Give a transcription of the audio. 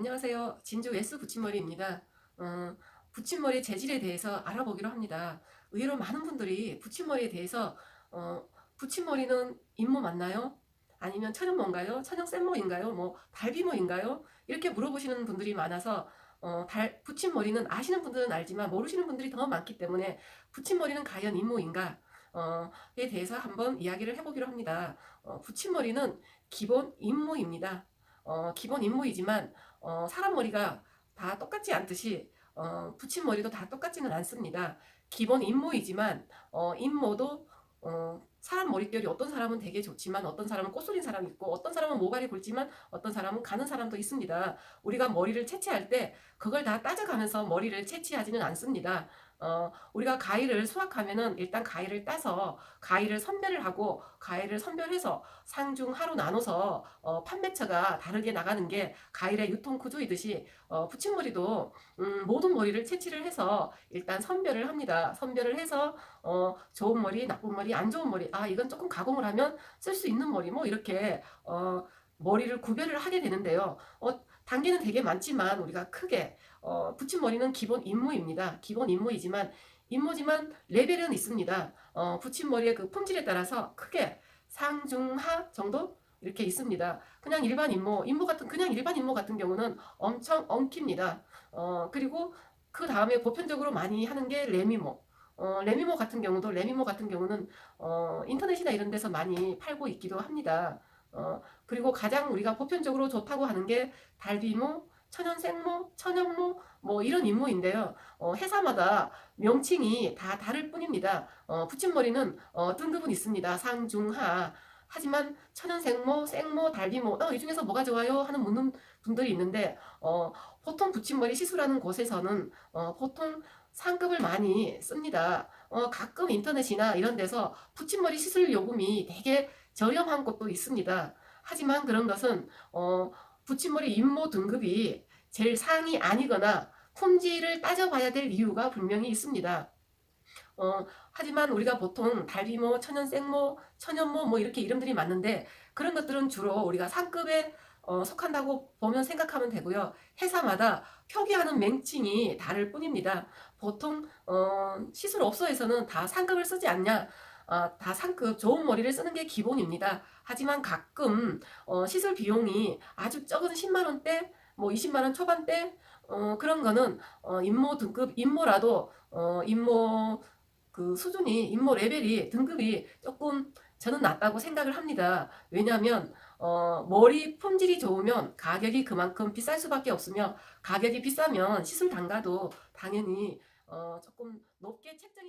안녕하세요. 진주 S 붙임머리입니다. 어, 붙임머리 재질에 대해서 알아보기로 합니다. 의외로 많은 분들이 붙임머리에 대해서 어, 붙임머리는 잇모 맞나요? 아니면 천연모인가요? 천연 쌤모인가요? 뭐 달비모인가요? 이렇게 물어보시는 분들이 많아서 어, 달, 붙임머리는 아시는 분들은 알지만 모르시는 분들이 더 많기 때문에 붙임머리는 과연 잇모인가? 어, 에 대해서 한번 이야기를 해보기로 합니다. 어, 붙임머리는 기본 잇모입니다. 어, 기본 잇모이지만 어, 사람 머리가 다 똑같지 않듯이 어, 붙인 머리도 다 똑같지는 않습니다. 기본 잇모이지만 어, 잇모도 어, 사람 머릿결이 어떤 사람은 되게 좋지만 어떤 사람은 꼬소린 사람이 있고 어떤 사람은 모발이 굵지만 어떤 사람은 가는 사람도 있습니다. 우리가 머리를 채취할 때 그걸 다 따져가면서 머리를 채취하지는 않습니다. 어, 우리가 가위를 수확하면은 일단 가위를 따서 가위를 선별을 하고 가위를 선별해서 상중 하로 나눠서 어, 판매처가 다르게 나가는 게 가위의 유통 구조이듯이 어, 붙임머리도 음, 모든 머리를 채취를 해서 일단 선별을 합니다. 선별을 해서 어, 좋은 머리, 나쁜 머리, 안 좋은 머리, 아 이건 조금 가공을 하면 쓸 수 있는 머리 뭐 이렇게 어, 머리를 구별을 하게 되는데요. 어, 단계는 되게 많지만 우리가 크게 어, 붙임머리는 기본 임무입니다. 기본 임무이지만 임무지만 레벨은 있습니다. 어, 붙임머리의 그 품질에 따라서 크게 상중하 정도 이렇게 있습니다. 그냥 일반 임무, 임무 같은 그냥 일반 임무 같은 경우는 엄청 엉킵니다. 어, 그리고 그 다음에 보편적으로 많이 하는 게 레미모. 어, 레미모 같은 경우도 레미모 같은 경우는 어, 인터넷이나 이런 데서 많이 팔고 있기도 합니다. 어, 그리고 가장 우리가 보편적으로 좋다고 하는 게 달비모, 천연생모, 천연모 뭐 이런 임무인데요. 어, 회사마다 명칭이 다 다를 뿐입니다. 어, 붙임머리는 어, 등급은 있습니다. 상 중 하. 하지만 천연생모, 생모, 달비모 어, 이 중에서 뭐가 좋아요? 하는 묻는 분들이 있는데 어, 보통 붙임머리 시술하는 곳에서는 어, 보통 상급을 많이 씁니다. 어, 가끔 인터넷이나 이런 데서 붙임머리 시술 요금이 되게 저렴한 곳도 있습니다. 하지만 그런 것은 어, 붙임머리 임모 등급이 제일 상이 아니거나 품질을 따져봐야 될 이유가 분명히 있습니다. 어, 하지만 우리가 보통 달비모, 천연생모, 천연모 뭐 이렇게 이름들이 많은데 그런 것들은 주로 우리가 상급에 어, 속한다고 보면 생각하면 되고요. 회사마다 표기하는 명칭이 다를 뿐입니다. 보통 어, 시술업소에서는 다 상급을 쓰지 않냐? 아, 다 상급 좋은 머리를 쓰는 게 기본입니다. 하지만 가끔 어, 시술 비용이 아주 적은 10만 원대, 뭐 20만 원 초반대 어, 그런 거는 어, 임모 등급 임모라도 어, 임모 그 수준이 임모 레벨이 등급이 조금 저는 낮다고 생각을 합니다. 왜냐하면 어, 머리 품질이 좋으면 가격이 그만큼 비쌀 수밖에 없으며 가격이 비싸면 시술 단가도 당연히 어, 조금 높게 책정